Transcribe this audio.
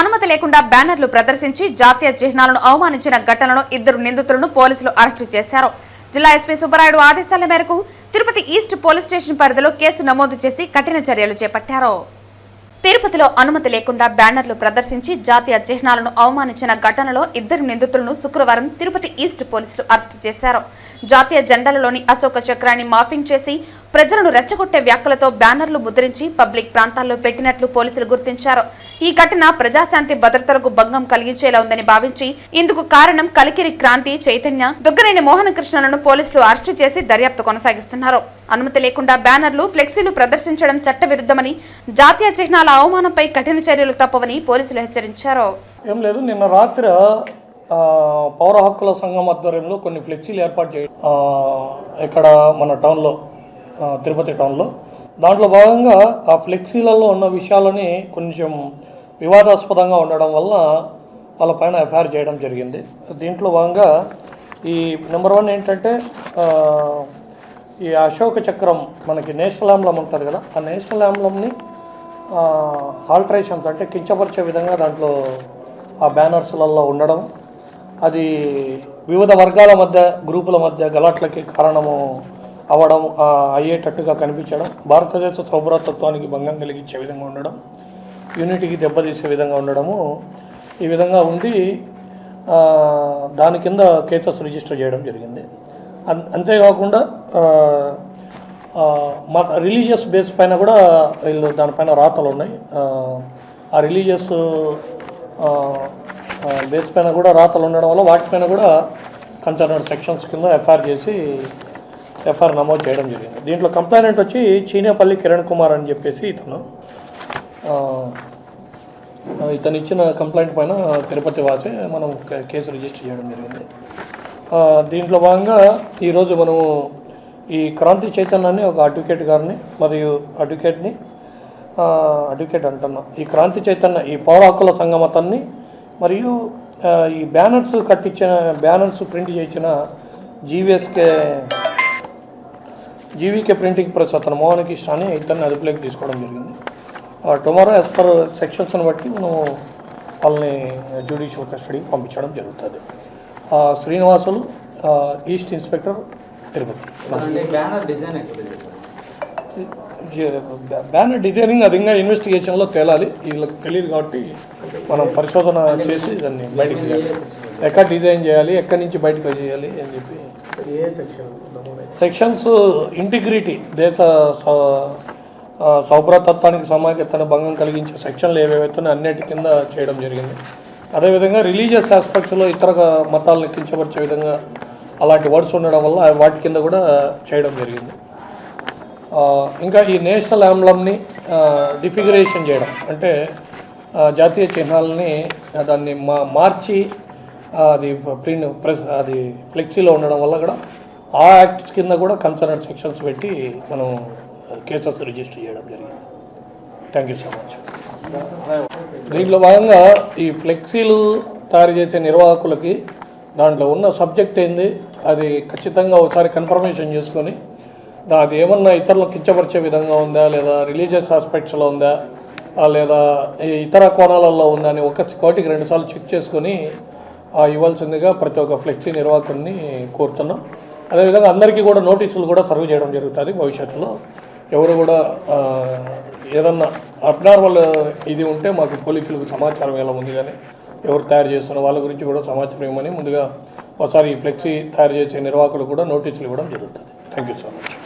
అనుమతి లేకుండా బ్యానర్లు ప్రదర్శించి జాతీయ చిహ్నాలను అవమానించిన ఘటనలో ఇద్దరు నిందితులను పోలీసులు అరెస్టు చేశారు. జిల్లా ఎస్పీ సుబ్బరాయుడు ఆదేశాల మేరకు తిరుపతి ఈస్ట్ పోలీస్ స్టేషన్ పరిధిలో కేసు నమోదు చేసి కఠిన చర్యలు చేపట్టారు. తిరుపతిలో అనుమతి లేకుండా బ్యానర్లు ప్రదర్శించి జాతీయ చిహ్నాలను అవమానించిన ఘటనలో ఇద్దరు నిందితులను శుక్రవారం తిరుపతి ఈస్ట్ పోలీసులు అరెస్టు చేశారు. జాతీయ జెండాలలోని అశోక చక్రాన్ని మాఫింగ్ చేసి ప్రజలను రెచ్చగొట్టే వ్యాఖ్యలతో బ్యానర్లు ముద్రించి పబ్లిక్ ప్రాంతాల్లో పెట్టినట్లు పోలీసులు గుర్తించారు. ఈ ఘటన ప్రజాశాంతి భద్రతలకు భంగం కలిగించేలా ఉందని భావించి ఇందుకు కారణం కలికిరి క్రాంతి చైతన్య దుగ్గనేని మోహన కృష్ణలను పోలీసులు అరెస్టు చేసి దర్యాప్తు కొనసాగిస్తున్నారు. అనుమతి లేకుండా బ్యానర్లు ఫ్లెక్సీలు ప్రదర్శించడం చట్టవిరుద్ధమని జాతీయ చిహ్నాల అవమానంపై కఠిన చర్యలు తప్పవని పోలీసులు హెచ్చరించారు. ఏం లేదు నిన్న రాత్రి పౌర హక్కుల సంఘం ఆధ్వర్యంలో కొన్ని ఫ్లెక్సీలు ఏర్పాటు చేయ ఇక్కడ మన టౌన్లో తిరుపతి టౌన్లో దాంట్లో భాగంగా ఆ ఫ్లెక్సీలలో ఉన్న విషయాలని కొంచెం వివాదాస్పదంగా ఉండడం వల్ల వాళ్ళ పైన ఎఫ్ఐఆర్ చేయడం జరిగింది. దీంట్లో భాగంగా ఈ నెంబర్ వన్ ఏంటంటే ఈ అశోక చక్రం మనకి నేషనల్ ఆమ్లం ఉంటుంది కదా ఆ నేషనల్ ఆమ్లంని ఆల్టరేషన్స్ అంటే కించపరిచే విధంగా దాంట్లో ఆ బ్యానర్స్లలో ఉండడం అది వివిధ వర్గాల మధ్య గ్రూపుల మధ్య గలాట్లకి కారణము అవ్వడం అయ్యేటట్టుగా కనిపించడం భారతదేశ సౌభ్రతత్వానికి భంగం కలిగించే విధంగా ఉండడం యూనిటీకి దెబ్బతీసే విధంగా ఉండడము ఈ విధంగా ఉండి దాని కింద కేసెస్ రిజిస్టర్ చేయడం జరిగింది. అంతేకాకుండా మా రిలీజియస్ బేస్ పైన కూడా వీళ్ళు దానిపైన రాతలు ఉన్నాయి. ఆ, ఆ రిలీజియస్ బేస్ పైన కూడా రాతలు ఉండడం వల్ల వాటిపైన కూడా కన్సర్న్ సెక్షన్స్ కింద ఎఫ్ఐఆర్ చేసి ఎఫ్ఐఆర్ నమోదు చేయడం జరిగింది. దీంట్లో కంప్లైంట్ వచ్చి చీనేపల్లి కిరణ్ కుమార్ అని చెప్పేసి ఇతను ఇతను ఇచ్చిన కంప్లైంట్ పైన తిరుపతి వాసే మనం కేసు రిజిస్టర్ చేయడం జరిగింది. దీంట్లో భాగంగా ఈరోజు మనము ఈ క్రాంతి చైతన్యాన్ని ఒక అడ్వకేట్ గారిని మరియు అడ్వకేట్ని అడ్వకేట్ అంటున్నా. ఈ క్రాంతి చైతన్య ఈ పౌర హక్కుల సంగమతాన్ని మరియు ఈ బ్యానర్స్ కట్టించిన బ్యానర్స్ ప్రింట్ చేసిన జీవీఎస్కే జీవీకే ప్రింటింగ్ ప్రెస్ అతను మోహన్ కృష్ణ అని ఇతన్ని అదుపులోకి తీసుకోవడం జరిగింది. టుమారో యాజ్ పర్ సెక్షన్స్ని బట్టి మనం వాళ్ళని జ్యుడిషియల్ కస్టడీకి పంపించడం జరుగుతుంది. Srinivasulu east inspector Tirupati. Banner designing అది ఇంకా ఇన్వెస్టిగేషన్లో తేలాలి. వీళ్ళకి తెలియదు కాబట్టి మనం పరిశోధన చేసి దాన్ని బయటికి ఎక్కడ డిజైన్ చేయాలి ఎక్కడి నుంచి బయటకు చేయాలి అని చెప్పి సెక్షన్స్ ఇంటిగ్రిటీ uh, దేశ సౌభ్రతత్వానికి సమాఖ్యతను భంగం కలిగించే సెక్షన్లు ఏవేవైతే అన్నిటి కింద చేయడం జరిగింది. అదేవిధంగా రిలీజియస్ ఆస్పెక్ట్స్లో ఇతర మతాలను కించపరిచే విధంగా అలాంటి వర్డ్స్ ఉండడం వల్ల వాటి కింద కూడా చేయడం జరిగింది. ఇంకా ఈ నేషనల్ ఆంబ్లంని డిఫిగరేషన్ చేయడం. అంటే జాతీయ చిహ్నాలని దాన్ని మా మార్చి అది ప్రింట్ ప్రెస్ అది ఫ్లెక్సీలో ఉండడం వల్ల కూడా ఆ యాక్ట్స్ కింద కూడా కన్సర్న్ సెక్షన్స్ పెట్టి మనం కేసెస్ రిజిస్టర్ చేయడం జరిగింది. థ్యాంక్ యూ సో మచ్ దీంట్లో భాగంగా ఈ ఫ్లెక్సీలు తయారు చేసే నిర్వాహకులకి దాంట్లో ఉన్న సబ్జెక్ట్ ఏంది అది ఖచ్చితంగా ఒకసారి కన్ఫర్మేషన్ చేసుకొని అది ఏమన్నా ఇతరులకు కించపరిచే విధంగా ఉందా లేదా రిలీజియస్ ఆస్పెక్ట్స్లో ఉందా లేదా ఈ ఇతర కోణాలలో ఉందా అని ఒక కోటికి రెండుసార్లు చెక్ చేసుకొని ఇవ్వాల్సిందిగా ప్రతి ఒక్క ఫ్లెక్సీ నిర్వాహకుడిని కోరుతున్నాం. అదేవిధంగా అందరికీ కూడా నోటీసులు కూడా సర్వ్ చేయడం జరుగుతుంది భవిష్యత్తులో. ఎవరు కూడా ఏదన్నా అబ్నార్మల్ ఇది ఉంటే మాకు పోలీసులకు సమాచారం ఎలా ఉంది కానీ ఎవరు తయారు చేస్తున్న వాళ్ళ గురించి కూడా సమాచారం ఇవ్వమని ముందుగా ఒకసారి ఈ ఫ్లెక్సీ తయారు చేసే నిర్వాహకులు కూడా నోటీసులు ఇవ్వడం జరుగుతుంది. Thank you so much.